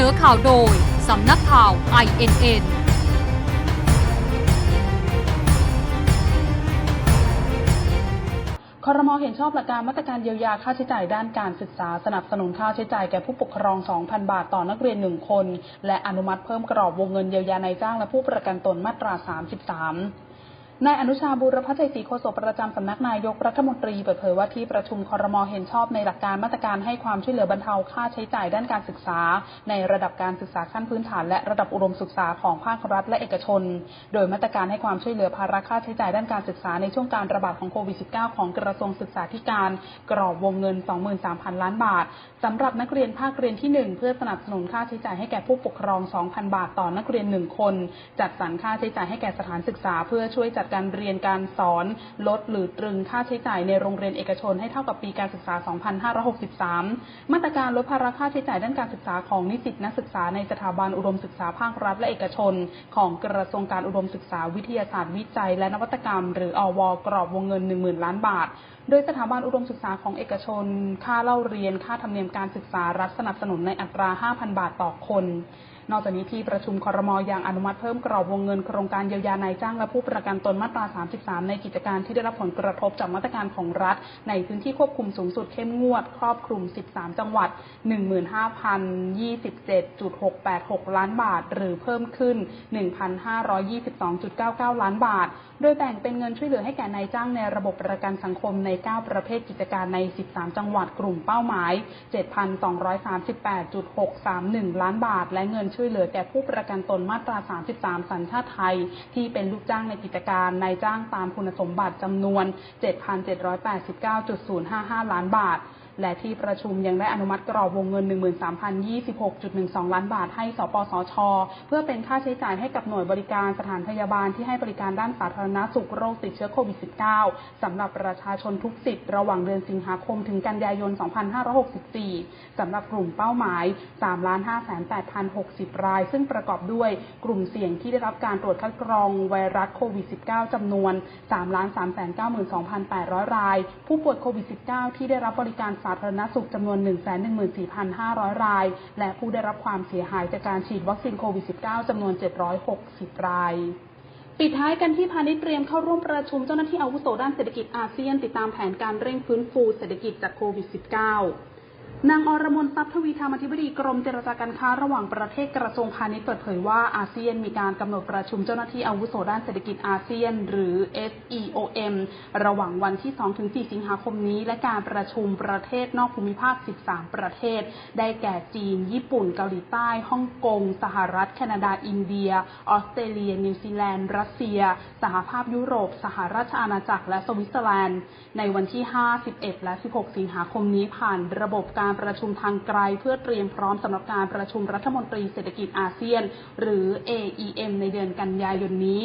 นอข่าวโดย สำนักข่าว INN คอรมอเห็นชอบหลักการมาตรการเยียวยาค่าใช้จ่ายด้านการศึกษาสนับสนุนค่าใช้จ่ายแก่ผู้ปกครอง 2,000 บาทต่อนักเรียน 1 คน และอนุมัติเพิ่มกรอบวงเงินเยียวยานายจ้างและผู้ประกันตนมาตรา 33 นายอนุชาบุรพใจศรีโฆษกประจำสำนักนายกรัฐมนตรีเปิดเผยว่าที่ประชุมคอรมอเห็นชอบในหลักการมาตรการให้ความช่วยเหลือบรรเทาค่าใช้จ่ายด้านการศึกษา ในระดับการศึกษาขั้นพื้นฐานและระดับอุดมศึกษาของภาครัฐและเอกชน โดยมาตรการให้ความช่วยเหลือภาระค่าใช้จ่ายด้านการศึกษาในช่วงการระบาดของโควิด -19 ของกระทรวงศึกษาธิการกรอบวงเงิน 23,000 ล้านบาทสำหรับนักเรียนภาคเรียนที่ 1 เพื่อสนับสนุนค่าใช้จ่ายให้แก่ผู้ปกครอง 2,000 บาทต่อนักเรียน 1 คน จัดสรรค่าใช้จ่ายให้แก่สถานศึกษาเพื่อช่วยจัดการเรียนการสอนลดหรือตรึงค่าใช้จ่ายในโรงเรียนเอกชนให้เท่ากับปีการศึกษา 2563 มาตรการลดภาระค่าใช้จ่ายด้านการศึกษาของนิสิตนักศึกษาในสถาบันอุดมศึกษาภาครัฐและเอกชน ของกระทรวงการอุดมศึกษาวิทยาศาสตร์วิจัย และนวัตกรรม หรืออวกรอบวงเงิน 10,000 ล้านบาท โดยสถาบันอุดมศึกษาของเอกชน ค่าเล่าเรียน ค่าธรรมเนียมการศึกษารัฐสนับสนุนในอัตรา 5,000 บาทต่อคน นอกจากนี้ที่ประชุมคอรมอยังอนุมัติเพิ่มกรอบวงเงินโครงการเยียวยานายจ้างและผู้ประกันตนมาตรา 33 ในกิจการที่ได้รับผลกระทบจากมาตรการของรัฐ ในพื้นที่ควบคุมสูงสุดเข้มงวด ครอบคลุม 13 จังหวัด 15,027.686 ล้านบาท หรือเพิ่มขึ้น 1,522.99 ล้านบาท โดยแบ่งเป็นเงินช่วยเหลือให้แก่นายจ้างในระบบประกันสังคมใน 9 ประเภทกิจการใน 13 จังหวัดกลุ่มเป้าหมาย 7,238.631 ล้านบาท และเงินช่วยเหลือแก่ผู้ประกันตนมาตรา 33 สัญชาติไทย ที่เป็นลูกจ้างในกิจการนายจ้างตามคุณสมบัติจำนวน 7,789.055 ล้านบาท และที่ประชุมยังได้อนุมัติกรอบวงเงิน 13,026.12 ล้านบาท ให้สปสช เพื่อเป็นค่าใช้จ่ายให้กับหน่วยบริการสถานพยาบาลที่ให้บริการด้านสาธารณสุขโรคติดเชื้อโควิด -19 สำหรับประชาชนทุกสิทธิ์ระหว่างเดือนสิงหาคมถึงกันยายน 2564 สำหรับกลุ่มเป้าหมาย 3,508,060 ราย ซึ่งประกอบด้วยกลุ่มเสี่ยงที่ได้รับการตรวจคัดกรองไวรัสโควิด -19 จำนวน 3,392,800 ราย ผู้ป่วยโควิด -19 ที่ได้รับบริการสาธารณสุขจำนวน 114,500 ราย และผู้ได้รับความเสียหายจากการฉีดวัคซีนโควิด -19 จำนวน 760 รายปิดท้ายกันที่พาณิชย์เตรียมเข้าร่วมประชุมเจ้าหน้าที่อาวุโสด้านเศรษฐกิจอาเซียน ติดตามแผนการเร่งฟื้นฟูเศรษฐกิจจากโควิด -19 นางอรมนทรัพย์ทวีธรรมอธิบดีกรมเจรจาการค้าระหว่างประเทศกระทรวงพาณิชย์เปิดเผยว่าอาเซียนมีการกำหนดประชุมเจ้าหน้าที่อาวุโสด้านเศรษฐกิจอาเซียน หรือ SEOM ระหว่างวันที่ 2-4 สิงหาคมนี้ และการประชุมประเทศนอกภูมิภาค 13 ประเทศ ได้แก่จีน ญี่ปุ่น เกาหลีใต้ฮ่องกง สหรัฐ แคนาดา อินเดีย ออสเตรเลีย นิวซีแลนด์ รัสเซีย สหภาพยุโรป สหราชอาณาจักร และสวิตเซอร์แลนด์ ในวันที่ 5 11 และ 16 สิงหาคมนี้ผ่านระบบการประชุมทางไกลเพื่อเตรียมพร้อมสำหรับการประชุมรัฐมนตรีเศรษฐกิจอาเซียน หรือ AEM ในเดือนกันยายนนี้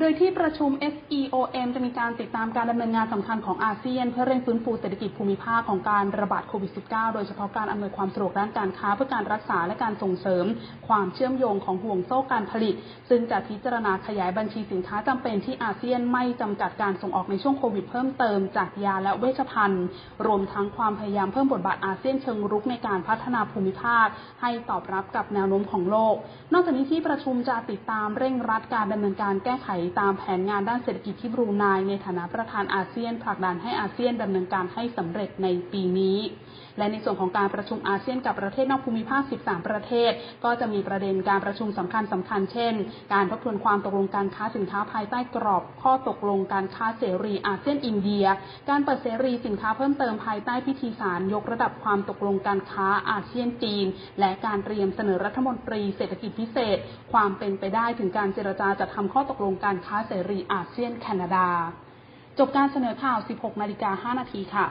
โดยที่ประชุม SEOM จะมีการติดตามการดำเนินงานสำคัญของอาเซียน เพื่อเร่งฟื้นฟูเศรษฐกิจภูมิภาคของการระบาดโควิด -19 โดยเฉพาะการอำนวยความสะดวกด้านการค้าเพื่อการรักษาและการส่งเสริม ความเชื่อมโยงของห่วงโซ่การผลิต ซึ่งจะพิจารณาขยายบัญชีสินค้าจำเป็นที่อาเซียนไม่จำกัดการส่งออกในช่วงโควิดเพิ่มเติมจากยาและเวชภัณฑ์ รวมทั้งความพยายามเพิ่มบทบาทอาเซียนเชิงรุกในการพัฒนาภูมิภาค ให้ตอบรับกับแนวโน้มของโลก นอกจากนี้ที่ประชุมจะติดตามเร่งรัดการดำเนินการแก้ไขตามแผนงานด้านเศรษฐกิจที่บรูไนในฐานะประธานอาเซียนผลักดันให้อาเซียนดำเนินการให้สำเร็จในปีนี้ และในส่วนของการประชุมอาเซียนกับประเทศนอกภูมิภาค 13 ประเทศ ก็จะมีประเด็นการประชุมสำคัญสำคัญเช่น การทบทวนความตกลงการค้าสินค้าภายใต้กรอบ ข้อตกลงการค้าเสรีอาเซียนอินเดีย การเปิดเสรีสินค้าเพิ่มเติมภายใต้พิธีสารยกระดับความตกลงการค้าอาเซียนจีน และการเตรียมเสนอรัฐมนตรีเศรษฐกิจพิเศษ ความเป็นไปได้ถึงการเจรจาจัดทำข้อตกลงการการค้าเสรีอาเซียนแคนาดา จบการเสนอข่าว 16นาฬิกา5นาทีค่ะ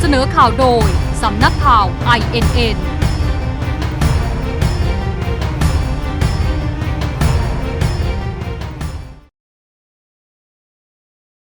เสนอข่าวโดย สำนักข่าว INN